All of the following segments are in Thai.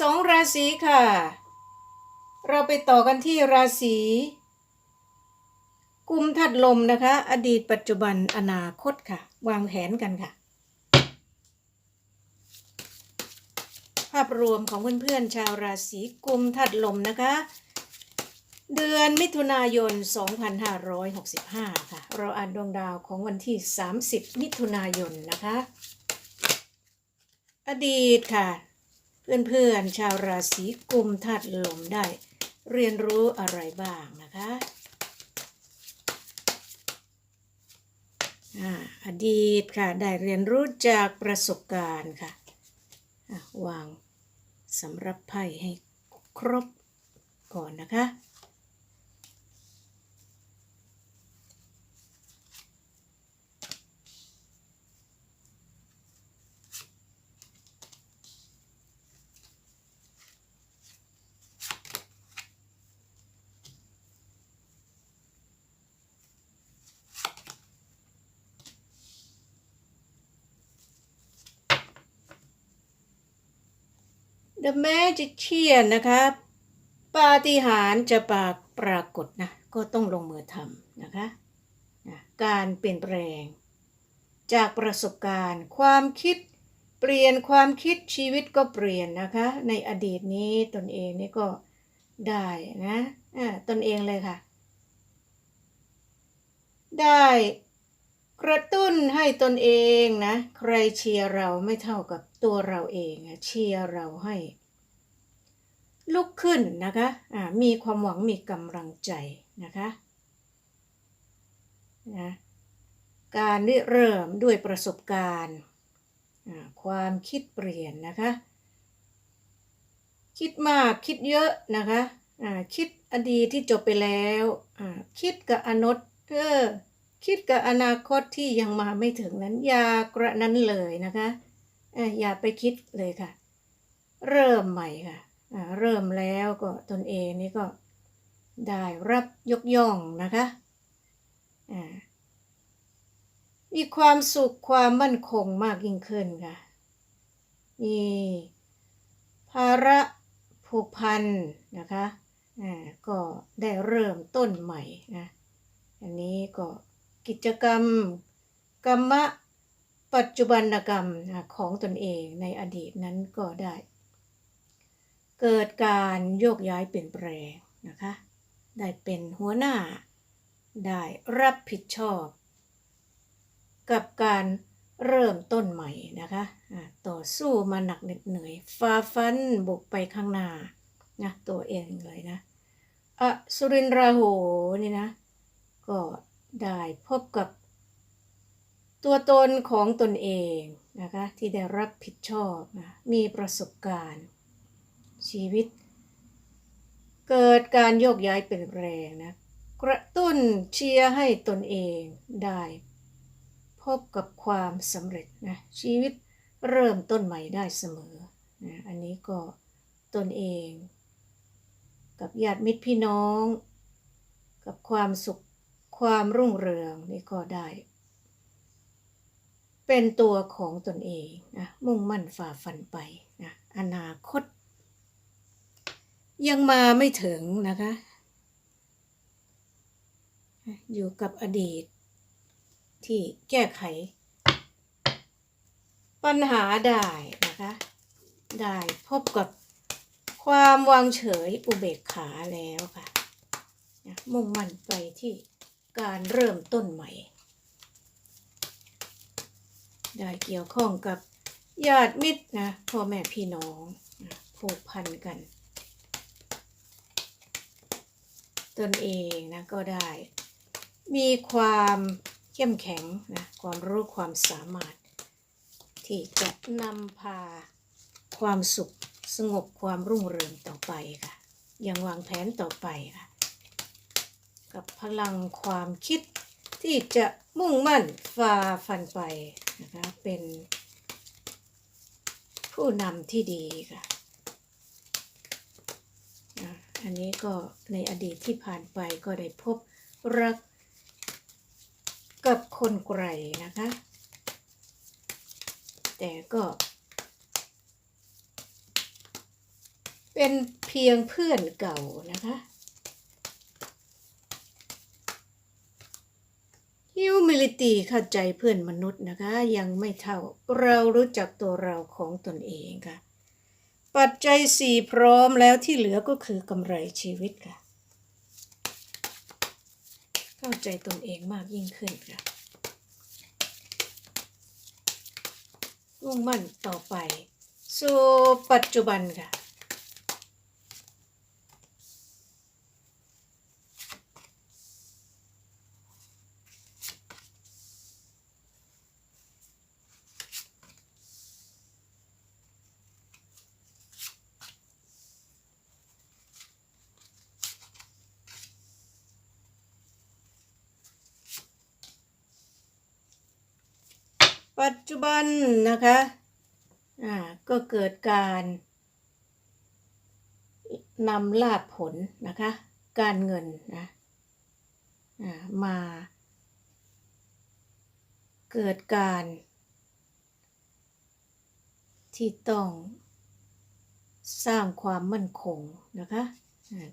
สดีค่ะ12 ราศีค่ะ เราไปต่อกันที่ราศีกุมทัดลมนะคะ อดีตปัจจุบันอนาคตค่ะ วางแผนกันค่ะ ภาพรวมของเพื่อนๆชาวราศีกุมทัดลมนะคะ เดือนมิถุนายน 2565 ค่ะ เราอ่านดวงดาวของวันที่ 30 มิถุนายนนะคะ อดีตค่ะ เพื่อนๆ ชาวราศีกุมธาตุลมได้ เรียนรู้อะไรบ้างนะคะอดีตค่ะ ได้เรียนรู้จากประสบการณ์ค่ะะวางสำรับไพ่ให้ครบก่อนนะคะ The Magician นะคะปาฏิหาริย์จะปรากปรากฏนะ ก็ต้องลงมือทำนะคะนะการเปลี่ยนแปลง จากประสบการณ์ ความคิดเปลี่ยนความคิดชีวิตก็เปลี่ยนนะคะ ในอดีตนี้ตนเองนี่ก็ได้นะอ่าตนเองเลยค่ะ ได้ กระตุ้นให้ตนเองนะ ใครเชียร์เราไม่เท่ากับตัวเราเองเชียร์เราให้ ลุกขึ้นนะคะอ่ามีความหวังมีกำลังใจนะคะนะการเริ่มด้วยประสบการณ์ ความคิดเปลี่ยนนะคะ คิดมากคิดเยอะนะคะอ่าคิดอดีตที่จบไปแล้ว คิดกับอนตเออ คิดกับอนาคตที่ยังมาไม่ถึงนั้น อย่ากระนั้นเลยนะคะอย่าไปคิดเลยค่ะ เริ่มใหม่ค่ะเริ่มแล้วก็ตนเองนี่ก็ได้รับยกย่องนะคะมีความสุขความมั่นคงมากยิ่งขึ้นค่ะมีภาระผูกพันนะคะก็ได้เริ่มต้นใหม่นะอันนี้ก็ กิจกรรม กรรมะ ปัจจุบันกรรมของตนเองในอดีตนั้นก็ได้ เกิดการโยกย้ายเปลี่ยนแปลงนะคะ ได้เป็นหัวหน้า ได้รับผิดชอบ กับการเริ่มต้นใหม่นะคะต่อสู้มาหนักเหน็ดเหนื่อยฝ่าฟันบุกไปข้างหน้านะตัวเองเลยนะอะสุรินทราโหนี่นะ ก็ ได้พบกับ ตัวตนของตนเองนะคะที่ได้รับผิดชอบนะมีประสบการณ์ ชีวิต เกิดการโยกย้ายเปลี่ยนแปลงนะกระตุ้นเชียร์ให้ตนเองได้ พบกับความสำเร็จนะชีวิตเริ่มต้นใหม่ได้เสมอนะอันนี้ก็ตนเอง กับญาติมิตรพี่น้อง กับความสุข ความรุ่งเรืองนี่ก็ได้ เป็นตัวของตนเองนะมุ่งมั่นฝ่าฟันไปนะอนาคต ยังมาไม่ถึงนะคะ อยู่กับอดีต ที่แก้ไข ปัญหาได้นะคะ ได้พบกับความวางเฉยอุเบกขาแล้วค่ะมุ่งมั่นไปที่ การเริ่มต้นใหม่ ได้เกี่ยวข้องกับญาติมิตรนะพ่อแม่พี่น้องผูกพันกัน ตนเองนะก็ได้ มีความเข้มแข็งนะความรู้ความสามารถ ที่จะนำพาความสุขสงบความรุ่งเรืองต่อไปค่ะยังวางแผนต่อไปค่ะ กับพลังความคิดที่จะมุ่งมั่นฝ่าฟันไปนะคะเป็นผู้นำที่ดีค่ะอันนี้ก็ในอดีตที่ผ่านไปก็ได้พบรักกับคนไกลนะคะ แต่ก็ เป็นเพียงเพื่อนเก่านะคะ humility เข้าใจเพื่อนมนุษย์นะคะ ยังไม่เท่าเรารู้จักตัวเราของตนเองค่ะ ปัจจัยสี่พร้อมแล้วที่เหลือก็คือกำไรชีวิตค่ะ เข้าใจตนเองมากยิ่งขึ้นค่ะมุ่งมั่นต่อไป สู่ปัจจุบันค่ะ ปัจจุบันนะคะอ่าก็เกิดการนำลาภผลนะคะ การเงินนะอ่ามา เกิดการ ที่ต้องสร้างความมั่นคงนะคะ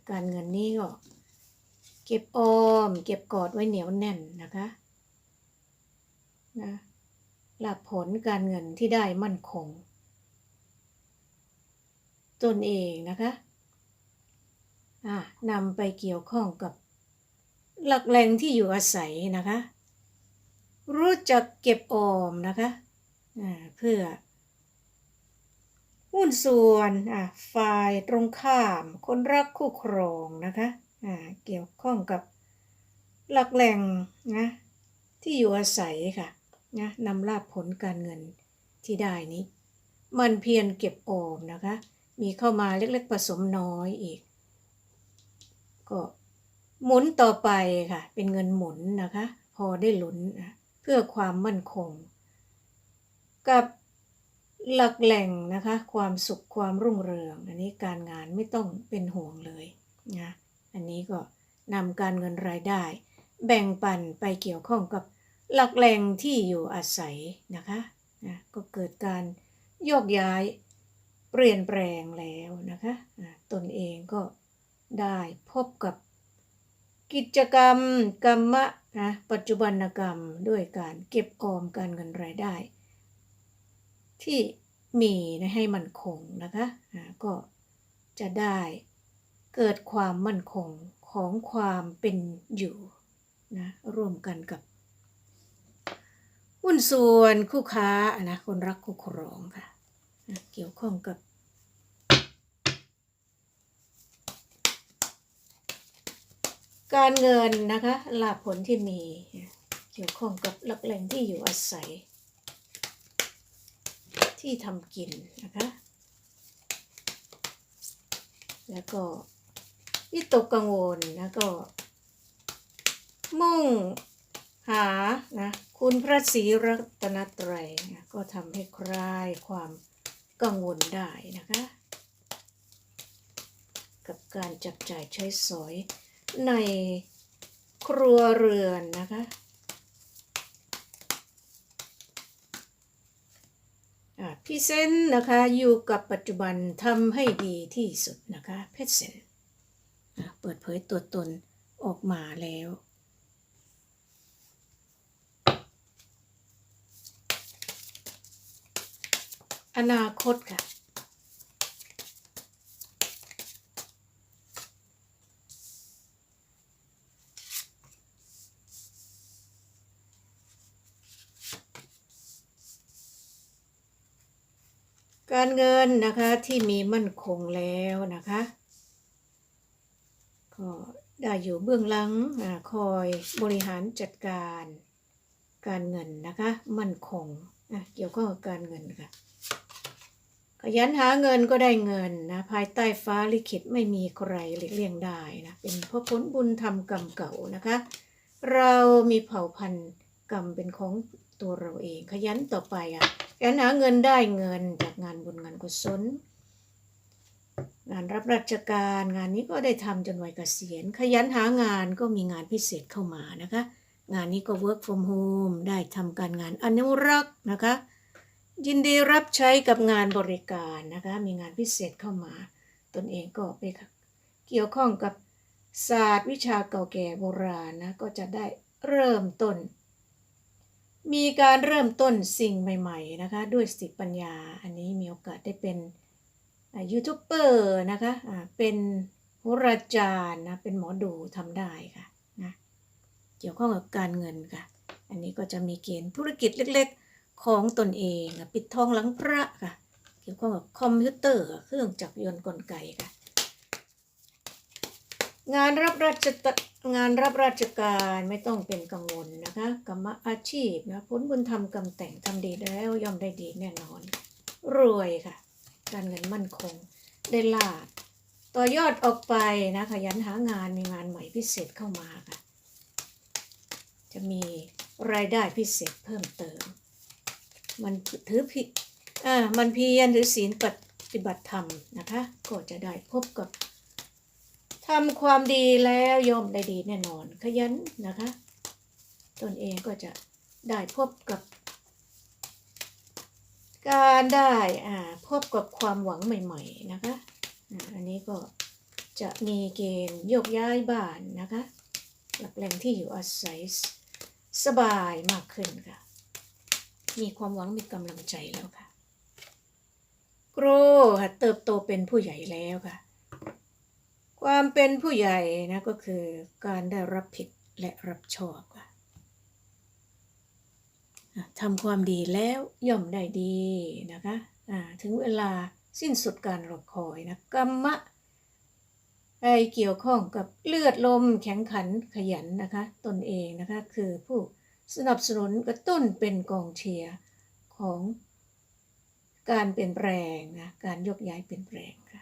การเงินนี้ก็ เก็บออม เก็บกอดไว้เหนียวแน่นนะคะนะ หลักผลการเงินที่ได้มั่นคง ตนเองนะคะนำไปเกี่ยวข้องกับ หลักแหล่งที่อยู่อาศัยนะคะ รู้จักเก็บออมนะคะเพื่อหุ้นส่วนฝ่ายตรงข้าม คนรักคู่ครองนะคะเกี่ยวข้องกับหลักแหล่งนะที่อยู่อาศัยค่ะ นะนำลาบผลการเงินที่ได้นี้ มันเพียรเก็บออมนะคะ มีเข้ามาเล็กๆผสมน้อยอีก ก็หมุนต่อไปค่ะ เป็นเงินหมุนนะคะ พอได้หลุนนะเพื่อความมั่นคง กับหลักแหล่งนะคะ ความสุขความรุ่งเรือง อันนี้การงานไม่ต้องเป็นห่วงเลยนะอันนี้ก็นำการเงินรายได้ แบ่งปันไปเกี่ยวข้องกับ หลักแหล่งที่อยู่อาศัยนะคะนะก็เกิดการโยกย้ายเปลี่ยนแปลงแล้วนะคะนะตนเองก็ได้พบกับกิจกรรมกรรมะนะปัจจุบันกรรมด้วยการเก็บออมการเงินรายได้ ที่มีนะให้มั่นคงนะคะนะก็จะได้เกิดความมั่นคงของความเป็นอยู่นะร่วมกันกับ หุ้นส่วนคู่ค้านะคนรักคู่ครองค่ะนะเกี่ยวข้องกับการเงินนะคะลักผลที่มี เกี่ยวข้องกับหลักแหล่งที่อยู่อาศัย ที่ทำกินนะคะ แล้วก็วิตกกังวลแล้วก็ มุ่ง หานะคุณพระศรีรัตนตรัยนะก็ทำให้คลายความกังวลได้นะคะ กับการจับจ่ายใช้สอยในครัวเรือนนะคะอะพี่เซนนะคะอยู่กับปัจจุบันทำให้ดีที่สุดนะคะเพชรเซนอะเปิดเผยตัวตนออกมาแล้ว อนาคตค่ะ การเงินนะคะที่มีมั่นคงแล้วนะคะก็ได้อยู่เบื้องหลังอคอยบริหารจัดการการเงินนะคะ มั่นคงเกี่ยวข้องกับการเงินค่ะ ขยันหาเงินก็ได้เงินนะภายใต้ฟ้าลิขิตไม่มีใครหลีกเลี่ยงได้นะเป็นเพราะผลบุญทำกรรมเก่านะคะ เรามีเผ่าพันธุ์กรรมเป็นของตัวเราเอง ขยันต่อไปอะขยันหาเงินได้เงินจากงานบุญงานกุศลงานรับราชการงานนี้ก็ได้ทำจนวัยเกษียณ ขยันหางานก็มีงานพิเศษเข้ามานะคะ งานนี้ก็ work from home ได้ทำการงานอนุรักษ์นะคะ ยินดีรับใช้กับงานบริการนะคะ มีงานพิเศษเข้ามา ตนเองก็ไปเกี่ยวข้องกับศาสตร์วิชาเก่าแก่โบราณนะ ก็จะได้เริ่มต้น มีการเริ่มต้นสิ่งใหม่ๆนะคะ ด้วยสติปัญญา อันนี้มีโอกาสได้เป็นยูทูบเบอร์นะคะอ่าเป็นโหราจารย์นะ เป็นหมอดูทำได้ค่ะนะเกี่ยวข้องกับการเงินค่ะ อันนี้ก็จะมีเกณฑ์ธุรกิจเล็กๆ ของตนเองอะปิดทองหลังพระค่ะ เกี่ยวข้องกับคอมพิวเตอร์เครื่องจักรยนต์กลไกค่ะ งานรับราชงานรับราชการไม่ต้องเป็นกังวลนะคะกรรมอาชีพนะผลบุญทำกรรมแต่งทำดีแล้วย่อมได้ดีแน่นอน รวยค่ะ การเงินมั่นคงได้ลาบต่อยอดออกไปนะขยันหางานมีงานใหม่พิเศษเข้ามาค่ะ จะมีรายได้พิเศษเพิ่มเติม มันถือผิดอ่ามันเพียรหรือศีลปฏิบัติธรรมนะคะ ก็จะได้พบกับทำความดีแล้วย่อมได้ดีแน่นอนขยันนะคะ ตนเองก็จะได้พบกับ การได้อ่าพบกับความหวังใหม่ๆนะคะอันนี้ก็จะมีเกณฑ์โยกย้ายบ้านนะคะหลักแหล่งที่อยู่อาศัยสบายมากขึ้นค่ะ มีความหวังมีกำลังใจแล้วค่ะ โกรค่ะเติบโตเป็นผู้ใหญ่แล้วค่ะ ความเป็นผู้ใหญ่นะก็คือการได้รับผิดและรับชอบค่ะทำความดีแล้วย่อมได้ดีนะคะถึงเวลาสิ้นสุดการรอคอยนะกรรมะไปเกี่ยวข้องกับเลือดลมแข็งขันขยันนะคะ ตนเองนะคะคือผู้ สนับสนุนกระตุ้นเป็นกองเชียร์ของการเปลี่ยนแปลงนะการยกย้ายเปลี่ยนแปลงค่ะ